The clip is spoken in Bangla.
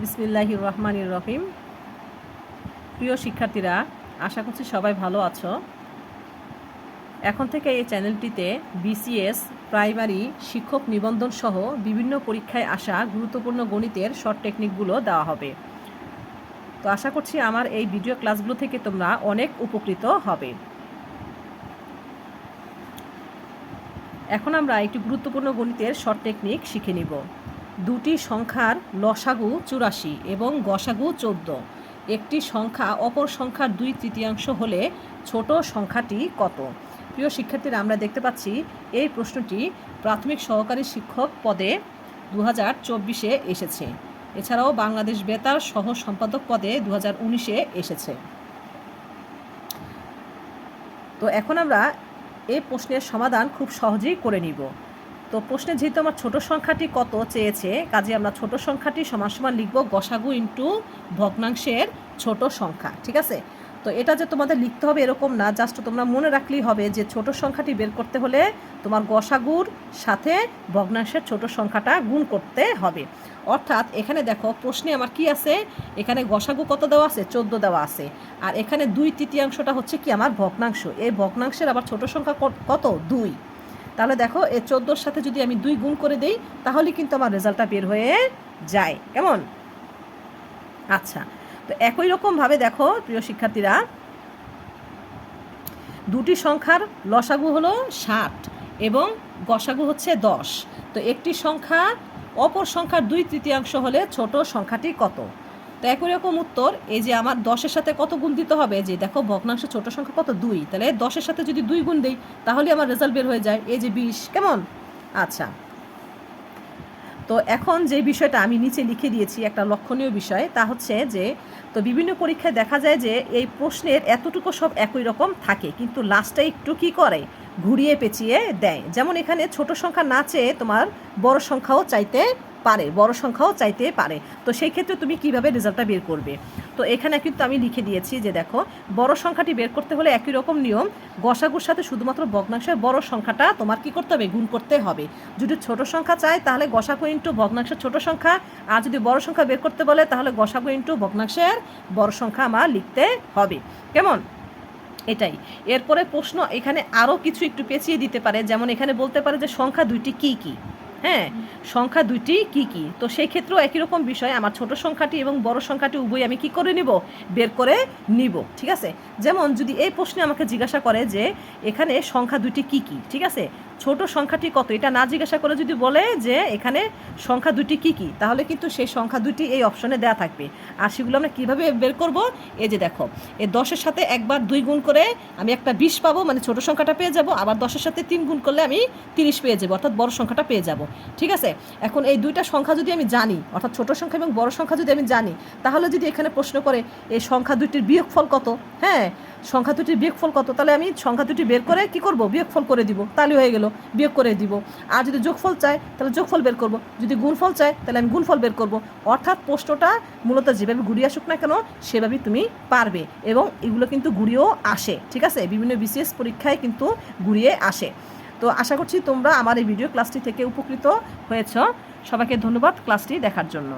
বিসমিল্লাহ রহমানির রহিম। প্রিয় শিক্ষার্থীরা, আশা করছি সবাই ভালো আছো। এখন থেকে এই চ্যানেলটিতে বিসিএস, প্রাইমারি, শিক্ষক নিবন্ধন সহ বিভিন্ন পরীক্ষায় আসা গুরুত্বপূর্ণ গণিতের শর্ট টেকনিকগুলো দেওয়া হবে। তো আশা করছি আমার এই ভিডিও ক্লাসগুলো থেকে তোমরা অনেক উপকৃত হবে। এখন আমরা একটি গুরুত্বপূর্ণ গণিতের শর্ট টেকনিক শিখে নিব। দুটি সংখ্যার লসাগু চুরাশি এবং গসাগু চোদ্দ। একটি সংখ্যা অপর সংখ্যার দুই তৃতীয়াংশ হলে ছোট সংখ্যাটি কত? প্রিয় শিক্ষার্থীরা, আমরা দেখতে পাচ্ছি এই প্রশ্নটি প্রাথমিক সহকারী শিক্ষক পদে দু হাজার চব্বিশে এসেছে। এছাড়াও বাংলাদেশ বেতার সহ সম্পাদক পদে দু হাজার উনিশে এসেছে। তো এখন আমরা এই প্রশ্নের সমাধান খুব সহজেই করে নিব। তো প্রশ্নে যেহেতু আমার ছোট সংখ্যাটি কত চেয়েছে, কাজে আমরা ছোট সংখ্যাটি সমান সমান লিখব গসাগু ইন্টু ভগ্নাংশের ছোট সংখ্যা, ঠিক আছে? তো এটা যে তোমাদের লিখতে হবে এরকম না, জাস্ট তোমরা মনে রাখলেই হবে যে ছোট সংখ্যাটি বের করতে হলে তোমার গসাগুর সাথে ভগ্নাংশের ছোট সংখ্যাটা গুণ করতে হবে। অর্থাৎ এখানে দেখো, প্রশ্নে আমার কি আছে? এখানে গসাগু কত দেওয়া আছে? চোদ্দ দেওয়া আছে। আর এখানে দুই তৃতীয়াংশটা হচ্ছে কি? আমার ভগ্নাংশ। এই ভগ্নাংশের আবার ছোট সংখ্যা কত? দুই। তাহলে দেখো এই চোদ্দোর সাথে যদি আমি দুই গুণ করে দিই, তাহলে কিন্তু আমার রেজাল্টটা বের হয়ে যায়। কেমন? আচ্ছা তো একই রকমভাবে দেখো, প্রিয় শিক্ষার্থীরা, দুটি সংখ্যার লসাগু হলো ষাট এবং গসাগু হচ্ছে দশ। তো একটি সংখ্যা অপর সংখ্যার দুই তৃতীয়াংশ হলে ছোট সংখ্যাটি কত? তো একই রকম উত্তর, এই যে আমার দশের সাথে কত গুণ দিতে হবে, যে দেখো ভগ্নাংশ ছোট সংখ্যা কত? দুই। তাহলে দশের সাথে যদি দুই গুণ দিই তাহলে আমার রেজাল্ট বের হয়ে যায়, এই যে বিশ। কেমন? আচ্ছা। তো এখন যে বিষয়টা আমি নিচে লিখে দিয়েছি একটা লক্ষণীয় বিষয়, তা হচ্ছে যে, তো বিভিন্ন পরীক্ষায় দেখা যায় যে, এই প্রশ্নের এতটুকু সব একই রকম থাকে, কিন্তু লাস্টে একটু কি করে? ঘুরিয়ে পেঁচিয়ে দেয়। যেমন এখানে ছোট সংখ্যা না চেয়ে তোমার বড় সংখ্যাও চাইতে পারে, বড় সংখ্যাও চাইতে পারে। তো সেই ক্ষেত্রে তুমি কীভাবে রেজাল্টটা বের করবে? তো এখানে কিন্তু আমি লিখে দিয়েছি যে দেখো, বড় সংখ্যাটি বের করতে হলে একই রকম নিয়ম, গসাগুর সাথে শুধুমাত্র ভগ্নাংশের বড় সংখ্যাটা তোমার কি করতে হবে? গুণ করতে হবে। যদি ছোট সংখ্যা চায়, তাহলে গসাগু ইন্টু ভগ্নাংশের ছোট সংখ্যা, আর যদি বড় সংখ্যা বের করতে বলে, তাহলে গসাগু ইন্টু ভগ্নাংশের বড় সংখ্যা আমার লিখতে হবে। কেমন? এটাই। এরপরে প্রশ্ন এখানে আরও কিছু একটু পেঁচিয়ে দিতে পারে, যেমন এখানে বলতে পারে যে সংখ্যা দুইটি কি কি? হ্যাঁ সংখ্যা দুইটি কি কি? তো সেই ক্ষেত্রেও একই রকম বিষয়, আমার ছোট সংখ্যাটি এবং বড় সংখ্যাটি উভয় আমি কি করে নিব? বের করে নিব, ঠিক আছে? যেমন যদি এই প্রশ্নে আমাকে জিজ্ঞাসা করে যে এখানে সংখ্যা দুটি কি কি, ঠিক আছে? ছোট সংখ্যাটি কত? এটা না জিজ্ঞাসা করে যদি বলে যে এখানে সংখ্যা দুটি কি কি, তাহলে কিন্তু সেই সংখ্যা দুটি এই অপশনে দেওয়া থাকবে। আর সেগুলো আমরা কীভাবে বের করব? এই যে দেখো এই দশের সাথে একবার দুই গুণ করে আমি একটা বিশ পাবো মানে ছোট সংখ্যাটা পেয়ে যাব, আবার দশের সাথে তিন গুণ করলে আমি তিরিশ পেয়ে যাব, অর্থাৎ বড় সংখ্যাটা পেয়ে যাব। ঠিক আছে? এখন এই দুইটা সংখ্যা যদি আমি জানি, অর্থাৎ ছোট সংখ্যা এবং বড় সংখ্যা যদি আমি জানি, তাহলে যদি এখানে প্রশ্ন করে, এই সংখ্যা দুটির বিয়োগফল কত? হ্যাঁ সংখ্যা দুটির বিয়োগফল কত? তাহলে আমি সংখ্যা দুটি বের করে কি করব? বিয়োগফল করে দিব, তাহলে হয়ে গেল। বিয়োগ করে দিব। আর যদি যোগফল চাই, তাহলে যোগফল বের করব। যদি গুণফল চাই, তাহলে আমি গুণফল বের করব। অর্থাৎ প্রশ্নটা মূলত যেভাবে ঘুরিয়ে আসুক না কেন, সেভাবেই তুমি পারবে। এবং এগুলো কিন্তু ঘুরিয়েও আসে, ঠিক আছে? বিভিন্ন বিশেষ পরীক্ষায় কিন্তু ঘুরিয়ে আসে। তো আশা করছি তোমরা আমার এই ভিডিও ক্লাসটি থেকে উপকৃত হয়েছ। সবাইকে ধন্যবাদ ক্লাসটি দেখার জন্য।